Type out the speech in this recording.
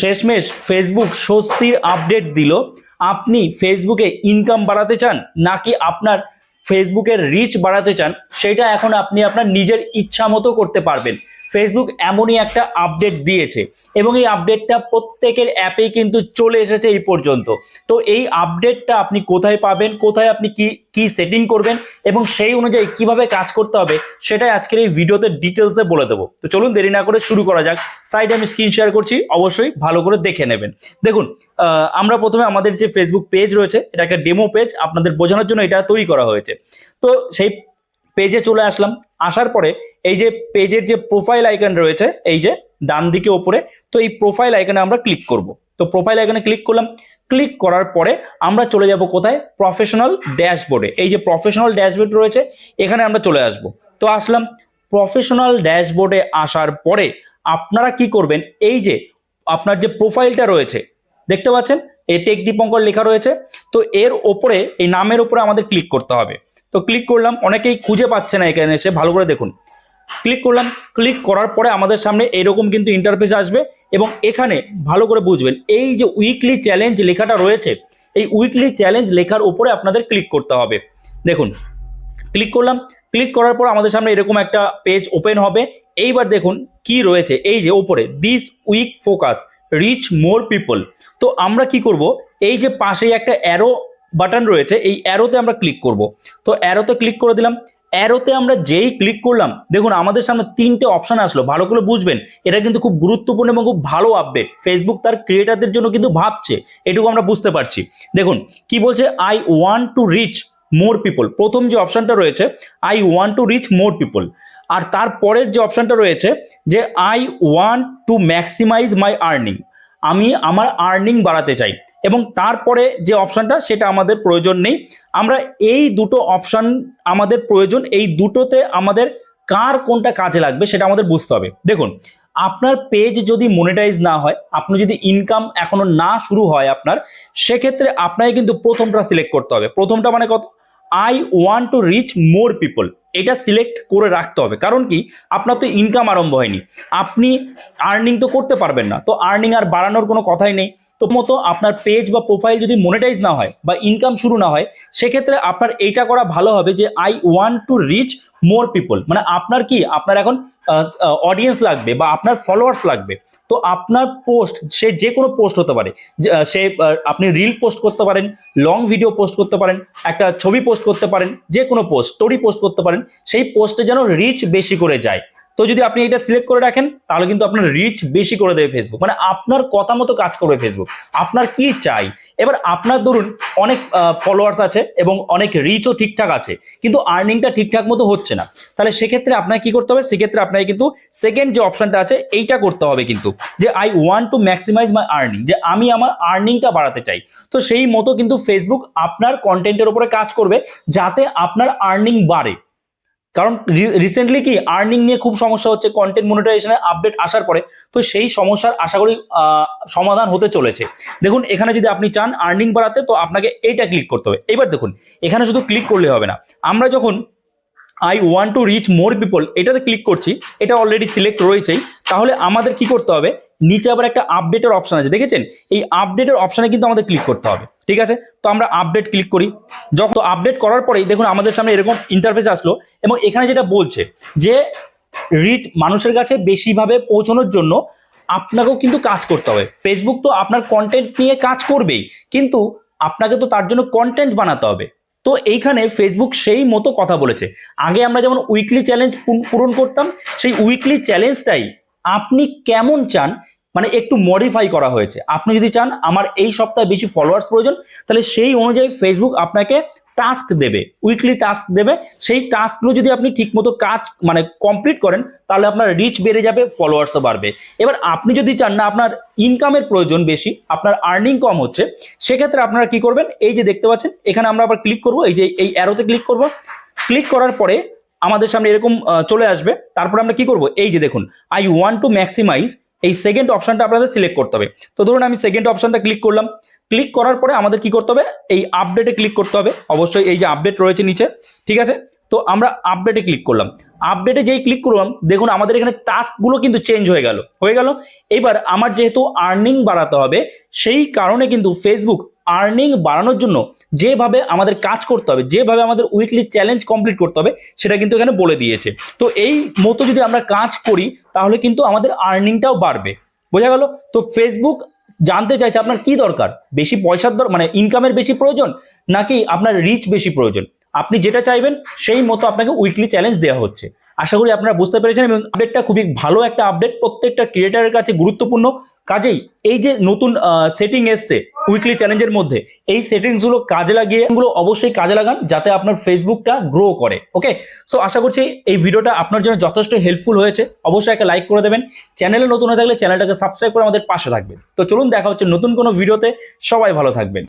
শেষমেশ ফেসবুক স্বস্তির আপডেট দিল। আপনি ফেসবুকে ইনকাম বাড়াতে চান নাকি আপনার ফেসবুকের রিচ বাড়াতে চান, সেটা এখন আপনি আপনার নিজের ইচ্ছা মতো করতে পারবেন। ফেসবুক এমনই একটা আপডেট দিয়েছে এবং এই আপডেটটা প্রত্যেকের অ্যাপেই কিন্তু চলে এসেছে এই পর্যন্ত। তো এই আপডেটটা আপনি কোথায় পাবেন, কোথায় আপনি কি কি সেটিং করবেন এবং সেই অনুযায়ী কীভাবে কাজ করতে হবে সেটাই আজকের এই ভিডিওতে ডিটেলসে বলে দেবো। তো চলুন দেরি না করে শুরু করা যাক। সাইডে আমি স্ক্রিন শেয়ার করছি, অবশ্যই ভালো করে দেখে নেবেন। দেখুন আমরা প্রথমে আমাদের যে ফেসবুক পেজ রয়েছে, এটা একটা ডেমো পেজ আপনাদের বোঝানোর জন্য এটা তৈরি করা হয়েছে। তো সেই পেজে চলে আসলাম। আসার পরে এই যে পেজের যে প্রোফাইল আইকন রয়েছে, এই যে ডান দিকে ওপরে, তো এই প্রোফাইল আইকনে আমরা ক্লিক করব। তো প্রোফাইল আইকনে ক্লিক করলাম। ক্লিক করার পরে আমরা চলে যাব কোথায়? প্রফেশনাল ড্যাশবোর্ডে এই যে প্রফেশনাল ড্যাশবোর্ড রয়েছে, এখানে আমরা চলে আসব। তো আসলাম প্রফেশনাল ড্যাশবোর্ডে আসার পরে আপনারা কি করবেন? এই যে আপনার যে প্রোফাইলটা রয়েছে, দেখতে পাচ্ছেন? টেক দীপঙ্কর লেখা রয়েছে। তো এর ওপরে, এই নামের উপরে আমাদের ক্লিক করতে হবে। তো ক্লিক করলাম, অনেকেই খুঁজে পাচ্ছে না এখানে এসে, ভালো করে দেখুন। ক্লিক করলাম ক্লিক করার পরে আমাদের সামনে এরকম কিন্তু ইন্টারফেস আসবে এবং এখানে ভালো করে বুঝবেন, এই যে উইকলি চ্যালেঞ্জ লেখাটা রয়েছে, এই উইকলি চ্যালেঞ্জ লেখার উপরে আপনাদের ক্লিক করতে হবে। দেখুন ক্লিক করলাম ক্লিক করার পর আমাদের সামনে এরকম একটা পেজ ওপেন হবে। এইবার দেখুন কি রয়েছে, এই যে ওপরে this week focus reach more people তো আমরা কি করব? এই যে পাশেই একটা অ্যারো বাটন রয়েছে, এই অ্যারোতে আমরা ক্লিক করব। তো অ্যারোতে ক্লিক করে দিলাম। অ্যারোতে আমরা যেই ক্লিক করলাম, দেখুন আমাদের সামনে তিনটে অপশন আসলো, ভালো করে বুঝবেন। এটা কিন্তু খুব গুরুত্বপূর্ণ এবং খুব ভালো আপডেট ফেসবুক তার ক্রিয়েটারদের জন্য কিন্তু ভাবছে, এটুকু আমরা বুঝতে পারছি। দেখুন, কি বলছে? I want to reach more people প্রথম যে অপশনটা রয়েছে I want to reach more people আর তারপরের যে অপশনটা রয়েছে যে I want to maximise my earning আমি আমার আর্নিং বাড়াতে চাই এবং তারপরে যে অপশানটা সেটা আমাদের প্রয়োজন নেই। আমরা এই দুটো অপশান আমাদের প্রয়োজন, এই দুটোতে আমাদের কার কোনটা কাজে লাগবে সেটা আমাদের বুঝতে হবে। দেখুন, আপনার পেজ যদি মনিটাইজ না হয়, আপনি যদি ইনকাম এখনও না শুরু হয় আপনার, সেক্ষেত্রে আপনাকে কিন্তু প্রথমটা সিলেক্ট করতে হবে। প্রথমটা মানে কত? I want to reach more people এটা সিলেক্ট করে রাখতে হবে। কারণ কি? আপনার তো ইনকাম আরম্ভ হয়নি। আপনি আর্নিং তো করতে পারবেন না। তো আর্নিং আর বাড়ানোর কোনো কথাই নেই। তো মতো আপনার পেজ বা প্রোফাইল যদি মনিটাইজ না হয় বা ইনকাম শুরু না হয়, সেক্ষেত্রে আপনার এইটা করা ভালো হবে যে I want to reach more people মানে আপনার কি? আপনার এখন অডিয়েন্স লাগবে বা আপনার ফলোয়ার্স লাগবে। তো আপনার পোস্ট সে যে কোনো পোস্ট হতে পারে। সে আপনি রিল পোস্ট করতে পারেন লং ভিডিও পোস্ট করতে পারেন, একটা ছবি পোস্ট করতে পারেন, যে কোনো পোস্ট স্টোরি পোস্ট করতে পারেন, সেই পোস্টে যেন রিচ বেশি করে যায়। তো যদি আপনি এটা সিলেক্ট করে রাখেন, তাহলে কিন্তু আপনার রিচ বেশি করে দেবে ফেসবুক মানে আপনার কথা মতো কাজ করবে ফেসবুক আপনার কি চাই? এবার আপনার ধরুন, অনেক ফলোয়ার্স আছে এবং অনেক রিচও ঠিকঠাক আছে, কিন্তু আর্নিংটা ঠিকঠাক মতো হচ্ছে না। তাহলে সেক্ষেত্রে আপনাকে কি করতে হবে? সেক্ষেত্রে আপনাকে কিন্তু সেকেন্ড যে অপশনটা আছে, এইটা করতে হবে কিন্তু, যে I want to maximise my earning যে আমি আমার আর্নিংটা বাড়াতে চাই। তো সেই মতো কিন্তু ফেসবুক আপনার কন্টেন্টের উপরে কাজ করবে, যাতে আপনার আর্নিং বাড়ে। কারণ রিসেন্টলি কি আর্নিং নিয়ে খুব সমস্যা হচ্ছে কন্টেন্ট মনিটাইজেশনের আপডেট আসার পরে, তো সেই সমস্যার আশা করি সমাধান হতে চলেছে। দেখুন, এখানে যদি আপনি চান আর্নিং বাড়াতে, তো আপনাকে এইটা ক্লিক করতে হবে। এবার দেখুন, এখানে শুধু ক্লিক করলে হবে না। আমরা যখন I want to reach more people এটাতে ক্লিক করছি, এটা অলরেডি সিলেক্ট রয়েছেই, তাহলে আমাদের কি করতে হবে? নিচে আবার একটা আপডেটের অপশন আছে, দেখেছেন? এই আপডেটের অপশানে কিন্তু আমাদের ক্লিক করতে হবে। ঠিক আছে? তো আমরা আপডেট ক্লিক করি। যখন আপডেট করার পরেই দেখুন আমাদের সামনে এরকম ইন্টারফেস আসলো এবং এখানে যেটা বলছে যে রিচ মানুষের কাছে বেশিভাবে পৌঁছানোর জন্য আপনাকেও কিন্তু কাজ করতে হবে। ফেসবুক তো আপনার কন্টেন্ট নিয়ে কাজ করবেই, কিন্তু আপনাকে তো তার জন্য কন্টেন্ট বানাতে হবে। তো এইখানে ফেসবুক সেই মতো কথা বলেছে। আগে আমরা যেমন উইকলি চ্যালেঞ্জ পূরণ করতাম, সেই উইকলি চ্যালেঞ্জটাই আপনি কেমন চান মানে একটু মডিফাই করা হয়েছে। আপনি যদি চান আমার এই সপ্তাহে বেশি ফলোয়ার্স প্রয়োজন, তাহলে সেই অনুযায়ী ফেসবুক আপনাকে টাস্ক দেবে উইকলি টাস্ক দেবে। সেই টাস্কগুলো যদি আপনি ঠিকমতো কাজ মানে কমপ্লিট করেন, তাহলে আপনার রিচ বেড়ে যাবে ফলোয়ার্সও বাড়বে। এবার আপনি যদি চান না আপনার ইনকামের প্রয়োজন বেশি, আপনার আর্নিং কম হচ্ছে, সেক্ষেত্রে আপনারা কি করবেন? এই যে দেখতে পাচ্ছেন, এখানে আমরা আবার ক্লিক করব, এই যে এই অ্যারোতে ক্লিক করব। ক্লিক করার পরে আমাদের সামনে এরকম চলে আসবে। তারপরে আমরা কি করব? এই যে দেখুন আই ওয়ান্ট টু ম্যাক্সিমাইজ এই সেকেন্ড অপশনটা আপনাদের সিলেক্ট করতে হবে। তো ধরুন আমি সেকেন্ড অপশনটা ক্লিক করলাম। ক্লিক করার পরে আমাদের কি করতে হবে? এই আপডেটে ক্লিক করতে হবে। অবশ্যই এই যে আপডেট রয়েছে নিচে, ঠিক আছে? তো আমরা আপডেটে ক্লিক করলাম। আপডেটে যেই ক্লিক করলাম, দেখুন আমাদের এখানে টাস্কগুলো কিন্তু চেঞ্জ হয়ে গেল। হয়ে গেল। এবার আমার যেহেতু আর্নিং বাড়াতে হবে, সেই কারণে কিন্তু ফেসবুক আর্নিং বাড়ানোর জন্য যেভাবে আমাদের কাজ করতে হবে, যেভাবে আমাদের উইকলি চ্যালেঞ্জ কমপ্লিট করতে হবে, সেটা কিন্তু এখানে বলে দিয়েছে। তো এই মতো যদি আমরা কাজ করি, তাহলে কিন্তু আমাদের আর্নিংটাও বাড়বে। বোঝা গেল? তো ফেসবুক জানতে চাইছে আপনার কি দরকার? বেশি পয়সার দর মানে ইনকামের বেশি প্রয়োজন, নাকি আপনার রিচ বেশি প্রয়োজন? আপনি যেটা চাইবেন, সেই মতো আপনাকে উইকলি চ্যালেঞ্জ দেওয়া হচ্ছে। আশা করি আপনারা বুঝতে পেরেছেন এবং আপডেটটা খুবই ভালো একটা আপডেট প্রত্যেকটা ক্রিয়েটারের কাছে গুরুত্বপূর্ণ। কাজেই এই যে নতুন সেটিং এসছে উইকলি চ্যালেঞ্জের মধ্যে, এই সেটিংসগুলো কাজে লাগিয়ে এগুলো অবশ্যই কাজে লাগান যাতে আপনার ফেসবুকটা গ্রো করে ওকে সো আশা করছি এই ভিডিওটা আপনার জন্য যথেষ্ট হেল্পফুল হয়েছে। অবশ্যই একটা লাইক করে দেবেন। চ্যানেলে নতুন হয়ে থাকলে চ্যানেলটাকে সাবস্ক্রাইব করে আমাদের পাশে থাকবেন। তো চলুন দেখা হচ্ছে নতুন কোনো ভিডিওতে সবাই ভালো থাকবেন।